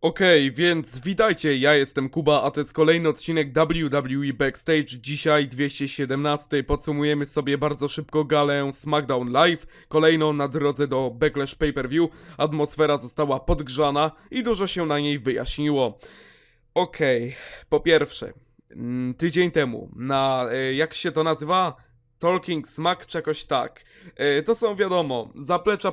Okej, więc witajcie, ja jestem Kuba, a to jest kolejny odcinek WWE Backstage. Dzisiaj 217. Podsumujemy sobie bardzo szybko galę SmackDown Live, kolejną na drodze do Backlash Pay-Per-View. Atmosfera została podgrzana i dużo się na niej wyjaśniło. Okej, po pierwsze, mm, tydzień temu na, e, jak się to nazywa? Talking Smack czy jakoś tak. E, To są wiadomo, zaplecza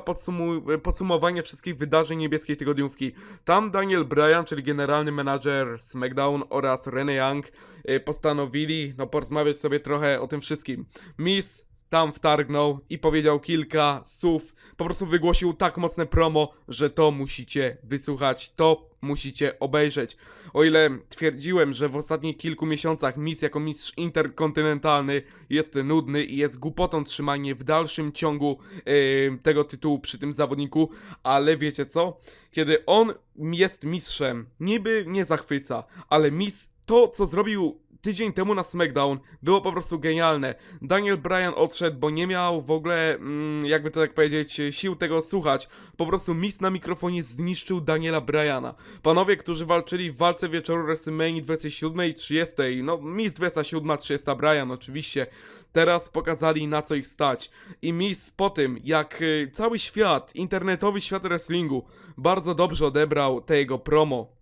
podsumowanie wszystkich wydarzeń niebieskiej tygodniówki. Tam Daniel Bryan, czyli generalny menadżer SmackDown oraz Rene Young e, postanowili no, porozmawiać sobie trochę o tym wszystkim. Miss tam wtargnął i powiedział kilka słów, po prostu wygłosił tak mocne promo, że to musicie wysłuchać, to musicie obejrzeć. O ile twierdziłem, że w ostatnich kilku miesiącach Miss jako mistrz interkontynentalny jest nudny i jest głupotą trzymanie w dalszym ciągu e, tego tytułu przy tym zawodniku, ale wiecie co? Kiedy on jest mistrzem, niby nie zachwyca, ale Miss to, co zrobił tydzień temu na SmackDown było po prostu genialne. Daniel Bryan odszedł, bo nie miał w ogóle, mm, jakby to tak powiedzieć, sił tego słuchać. Po prostu Miss na mikrofonie zniszczył Daniela Bryana. Panowie, którzy walczyli w walce wieczoru WrestleMania 27 i 30, no Miss 27, 30 Bryan oczywiście, teraz pokazali na co ich stać. I Miss po tym, jak y, cały świat, internetowy świat wrestlingu bardzo dobrze odebrał te jego promo,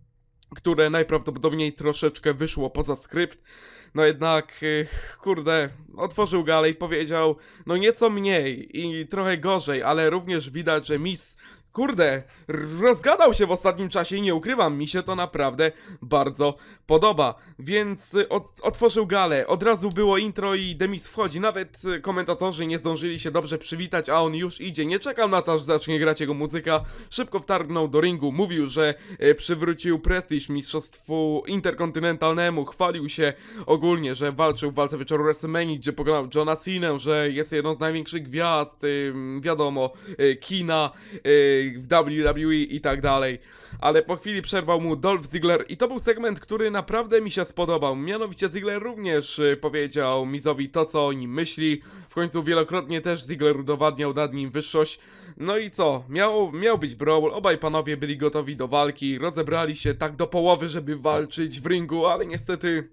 które najprawdopodobniej troszeczkę wyszło poza skrypt. No jednak, y, kurde, otworzył galę i powiedział, no nieco mniej i trochę gorzej, ale również widać, że Miss, kurde, rozgadał się w ostatnim czasie i nie ukrywam, mi się to naprawdę bardzo podoba. Więc y, od, otworzył galę, od razu było intro i Demis wchodzi, nawet y, komentatorzy nie zdążyli się dobrze przywitać, a on już idzie, nie czekał na to, aż zacznie grać jego muzyka, szybko wtargnął do ringu, mówił, że e, przywrócił prestiż mistrzostwu interkontynentalnemu, chwalił się ogólnie, że walczył w walce wieczoru WrestleMania, gdzie pokonał Johna Cena, że jest jedną z największych gwiazd, wiadomo, y, kina y, w WWE i tak dalej. Ale po chwili przerwał mu Dolph Ziggler i to był segment, który naprawdę mi się spodobał. Mianowicie Ziggler również y, powiedział Mizowi to, co o nim myśli. W końcu wielokrotnie też Ziggler udowadniał nad nim wyższość. No i co? Miał, miał być brawl, obaj panowie byli gotowi do walki, rozebrali się tak do połowy, żeby walczyć w ringu, ale niestety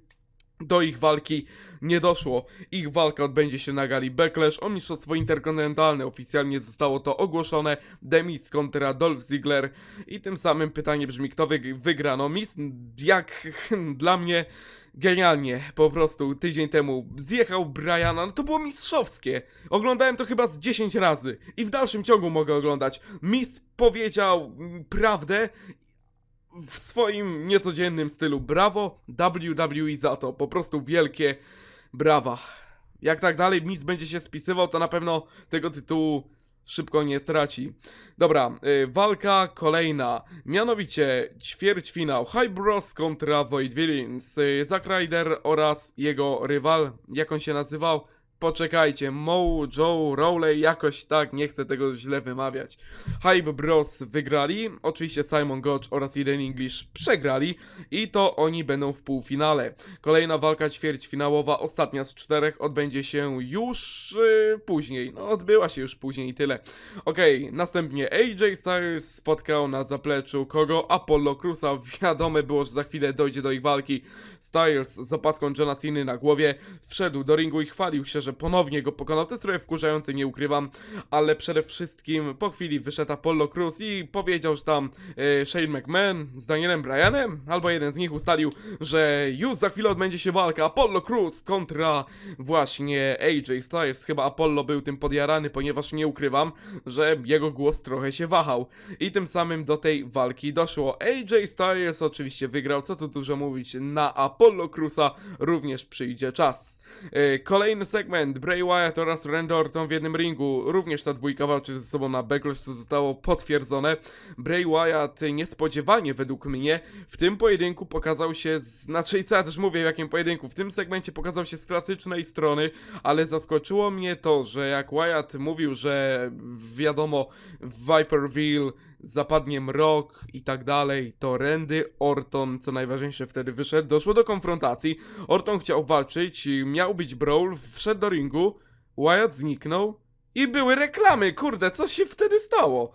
do ich walki nie doszło. Ich walka odbędzie się na gali Backlash o mistrzostwo interkontynentalne. Oficjalnie zostało to ogłoszone. Demis kontra Dolph Ziggler. I tym samym pytanie brzmi, kto wyg- wygra? No Miss, jak dla mnie genialnie, po prostu tydzień temu zjechał Briana, no to było mistrzowskie. Oglądałem to chyba z 10 razy i w dalszym ciągu mogę oglądać. Miss powiedział prawdę w swoim niecodziennym stylu. Brawo WWE za to, po prostu wielkie brawa. Jak tak dalej Miz będzie się spisywał, to na pewno tego tytułu szybko nie straci. Dobra, y, walka kolejna. Mianowicie ćwierćfinał High Bros kontra Void Villains. Y, Zack Ryder oraz jego rywal, jak on się nazywał? Poczekajcie, Mo, Joe, Rowley, jakoś tak, nie chcę tego źle wymawiać. Hype Bros wygrali, oczywiście Simon Gotch oraz Eden English przegrali i to oni będą w półfinale. Kolejna walka ćwierćfinałowa, ostatnia z czterech, odbędzie się już yy, później. No, odbyła się już później i tyle. Okej, następnie AJ Styles spotkał na zapleczu kogo? Apollo Cruza. Wiadome było, że za chwilę dojdzie do ich walki. Styles z opaską Johna Cena na głowie wszedł do ringu i chwalił się, że ponownie go pokonał. To jest trochę wkurzające, nie ukrywam, ale przede wszystkim po chwili wyszedł Apollo Cruz i powiedział, że tam e, Shane McMahon z Danielem Bryanem, albo jeden z nich ustalił, że już za chwilę odbędzie się walka Apollo Cruz kontra właśnie AJ Styles. Chyba Apollo był tym podjarany, ponieważ nie ukrywam, że jego głos trochę się wahał. I tym samym do tej walki doszło. AJ Styles oczywiście wygrał, co tu dużo mówić, na Apollo Cruza również przyjdzie czas. E, Kolejny segment, Bray Wyatt oraz Randy Orton w jednym ringu. Również ta dwójka walczy ze sobą na Backlash, co zostało potwierdzone. Bray Wyatt niespodziewanie według mnie w tym pojedynku pokazał się, z... znaczy co ja też mówię w jakim pojedynku, w tym segmencie pokazał się z klasycznej strony, ale zaskoczyło mnie to, że jak Wyatt mówił, że wiadomo Viperville zapadnie mrok i tak dalej, to Randy Orton, co najważniejsze wtedy wyszedł, doszło do konfrontacji, Orton chciał walczyć, miał być brawl, wszedł do ringu, Wyatt zniknął i były reklamy, kurde, co się wtedy stało?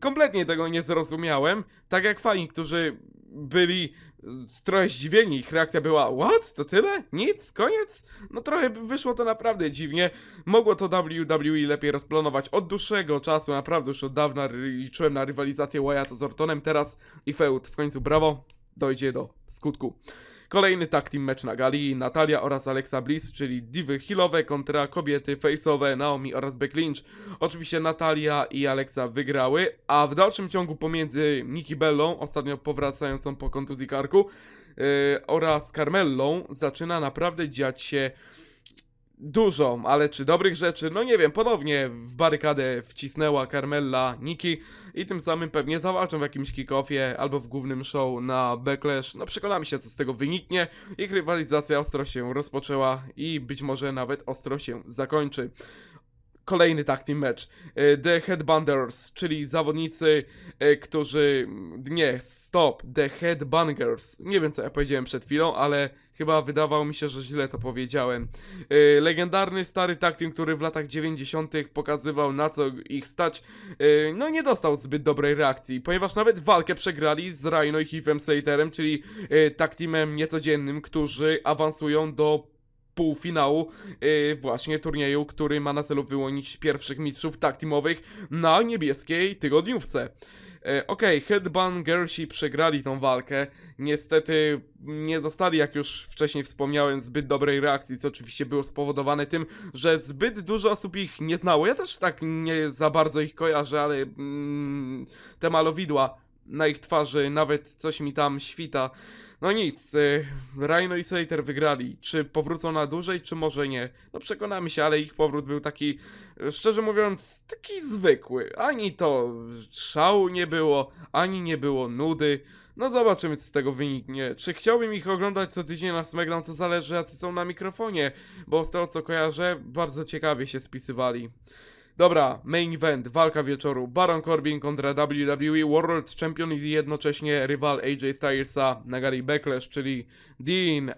Kompletnie tego nie zrozumiałem, tak jak fani, którzy byli y, trochę zdziwieni. Ich reakcja była: What? To tyle? Nic? Koniec? No trochę wyszło to naprawdę dziwnie. Mogło to WWE lepiej rozplanować od dłuższego czasu. Naprawdę już od dawna liczyłem na rywalizację Wyatta z Ortonem. Teraz ich feud w końcu brawo dojdzie do skutku. Kolejny tag team mecz na gali, Natalia oraz Alexa Bliss, czyli diwy healowe kontra kobiety face'owe Naomi oraz Beck Lynch. Oczywiście Natalia i Alexa wygrały, a w dalszym ciągu pomiędzy Nikki Bellą, ostatnio powracającą po kontuzji karku, yy, oraz Carmellą zaczyna naprawdę dziać się dużo, ale czy dobrych rzeczy? No nie wiem, ponownie w barykadę wcisnęła Carmella Nikki i tym samym pewnie zawalczą w jakimś kick-offie albo w głównym show na Backlash. No przekonamy się, co z tego wyniknie. Ich rywalizacja ostro się rozpoczęła i być może nawet ostro się zakończy. Kolejny tag team match. E, The Headbangers, czyli zawodnicy, e, którzy... Nie, stop. The Headbangers. Nie wiem, co ja powiedziałem przed chwilą, ale chyba wydawało mi się, że źle to powiedziałem. E, Legendarny stary tag team, który w latach 90. pokazywał na co ich stać, no nie dostał zbyt dobrej reakcji, ponieważ nawet walkę przegrali z Rhino i Heathem Slaterem, czyli tag teamem niecodziennym, którzy awansują do półfinału yy, właśnie turnieju, który ma na celu wyłonić pierwszych mistrzów teamowych na niebieskiej tygodniówce. E, Okej, Headbangersi przegrali tą walkę. Niestety nie dostali, jak już wcześniej wspomniałem, zbyt dobrej reakcji, co oczywiście było spowodowane tym, że zbyt dużo osób ich nie znało. Ja też tak nie za bardzo ich kojarzę, ale mm, te malowidła na ich twarzy, nawet coś mi tam świta. No nic, y, Rhino i Slater wygrali. Czy powrócą na dłużej, czy może nie? No przekonamy się, ale ich powrót był taki, szczerze mówiąc, taki zwykły. Ani to szału nie było, ani nie było nudy. No zobaczymy, co z tego wyniknie. Czy chciałbym ich oglądać co tydzień na SmackDown, to zależy, jacy są na mikrofonie, bo z tego, co kojarzę, bardzo ciekawie się spisywali. Dobra, main event, walka wieczoru. Baron Corbin kontra WWE World Champion i jednocześnie rywal AJ Stylesa na gali Backlash, czyli Dean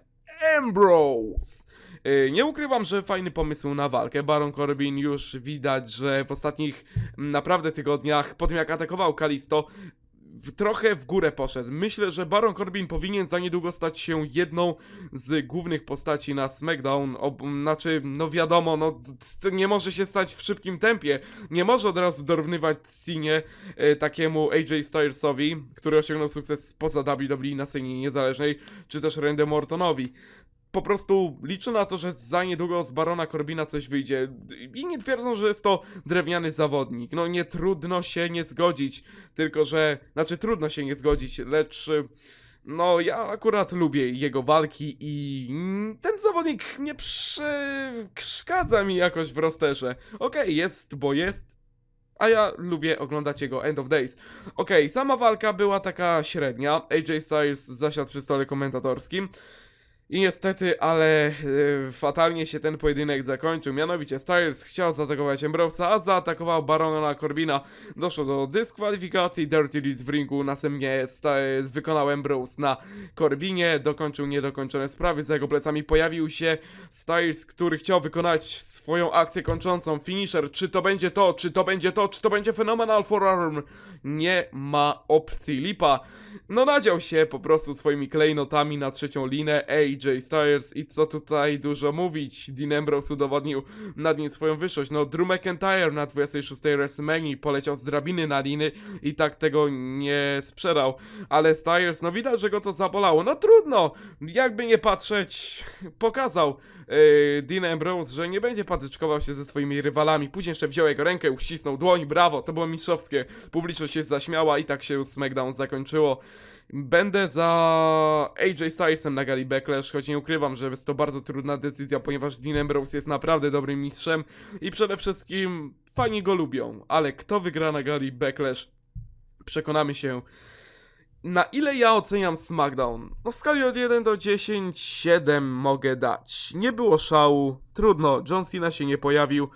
Ambrose. Yy, Nie ukrywam, że fajny pomysł na walkę. Baron Corbin już widać, że w ostatnich mm, naprawdę tygodniach, po tym jak atakował Kalisto, trochę w górę poszedł. Myślę, że Baron Corbin powinien za niedługo stać się jedną z głównych postaci na SmackDown. Ob, znaczy, no wiadomo, no nie może się stać w szybkim tempie. Nie może od razu dorównywać Cinie e, takiemu AJ Stylesowi, który osiągnął sukces poza WWE na scenie niezależnej, czy też Randy Ortonowi po prostu liczę na to, że za niedługo z Barona Corbina coś wyjdzie. Inni twierdzą, że jest to drewniany zawodnik. No nie trudno się nie zgodzić, tylko że, znaczy trudno się nie zgodzić, lecz no ja akurat lubię jego walki i ten zawodnik nie przeszkadza mi jakoś w rosterze. Okej, jest, bo jest, a ja lubię oglądać jego End of Days. Okej, sama walka była taka średnia. AJ Styles zasiadł przy stole komentatorskim. I niestety, ale e, fatalnie się ten pojedynek zakończył. Mianowicie Styles chciał zaatakować Ambrose'a, a zaatakował Barona Corbina. Doszło do dyskwalifikacji, Dirty Deeds w ringu. Następnie Styles wykonał Ambrose na Corbinie, dokończył niedokończone sprawy. Za jego plecami pojawił się Styles, który chciał wykonać swoją akcję kończącą. Finisher, czy to będzie to, czy to będzie to, czy to będzie Phenomenal Forearm? Nie ma opcji. Lipa. No nadział się po prostu swoimi klejnotami na trzecią linę AJ Styles i co tutaj dużo mówić. Dean Ambrose udowodnił nad nim swoją wyższość. No Drew McIntyre na 26 WrestleMania poleciał z drabiny na liny i tak tego nie sprzedał. Ale Styles, no widać, że go to zabolało. No trudno, jakby nie patrzeć, pokazał yy, Dean Ambrose, że nie będzie patyczkował się ze swoimi rywalami. Później jeszcze wziął jego rękę, uścisnął dłoń, brawo, to było mistrzowskie. Publiczność się zaśmiała i tak się SmackDown zakończyło. Będę za AJ Stylesem na gali Backlash, choć nie ukrywam, że jest to bardzo trudna decyzja, ponieważ Dean Ambrose jest naprawdę dobrym mistrzem i przede wszystkim fani go lubią. Ale kto wygra na gali Backlash? Przekonamy się. Na ile ja oceniam SmackDown? No w skali od 1 do 10, 7 mogę dać. Nie było szału, trudno, John Cena się nie pojawił.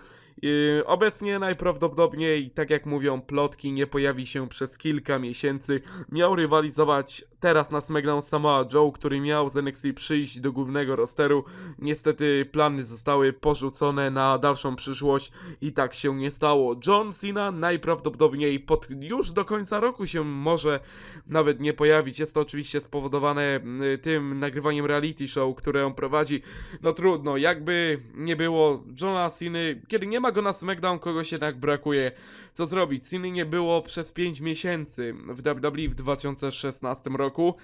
Yy, obecnie najprawdopodobniej, tak jak mówią plotki, nie pojawi się przez kilka miesięcy. Miał rywalizować teraz na SmackDown Samoa Joe, który miał z NXT przyjść do głównego rosteru. Niestety plany zostały porzucone na dalszą przyszłość i tak się nie stało. John Cena najprawdopodobniej pod, już do końca roku się może nawet nie pojawić. Jest to oczywiście spowodowane y, tym nagrywaniem reality show, które on prowadzi. No trudno, jakby nie było Johna Ceny, kiedy nie ma go na SmackDown, kogoś jednak brakuje. Co zrobić? Ceny nie było przez 5 miesięcy w WWE w 2016 roku,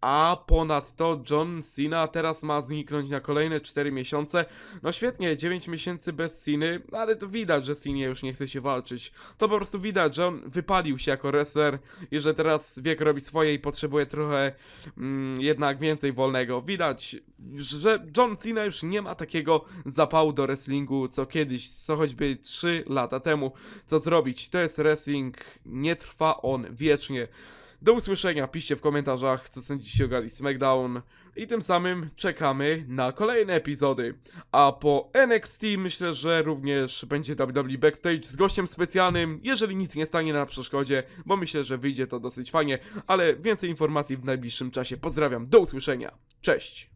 a ponadto John Cena teraz ma zniknąć na kolejne 4 miesiące. No świetnie, 9 miesięcy bez Ceny, ale to widać, że Cena już nie chce się walczyć. To po prostu widać, że on wypalił się jako wrestler i że teraz wiek robi swoje i potrzebuje trochę mm, jednak więcej wolnego. Widać, że John Cena już nie ma takiego zapału do wrestlingu co kiedyś, co choćby 3 lata temu. Co zrobić? To jest wrestling, nie trwa on wiecznie. Do usłyszenia, piszcie w komentarzach, co sądzicie o Gali SmackDown i tym samym czekamy na kolejne epizody. A po NXT myślę, że również będzie WWE Backstage z gościem specjalnym, jeżeli nic nie stanie na przeszkodzie, bo myślę, że wyjdzie to dosyć fajnie, ale więcej informacji w najbliższym czasie. Pozdrawiam, do usłyszenia, cześć!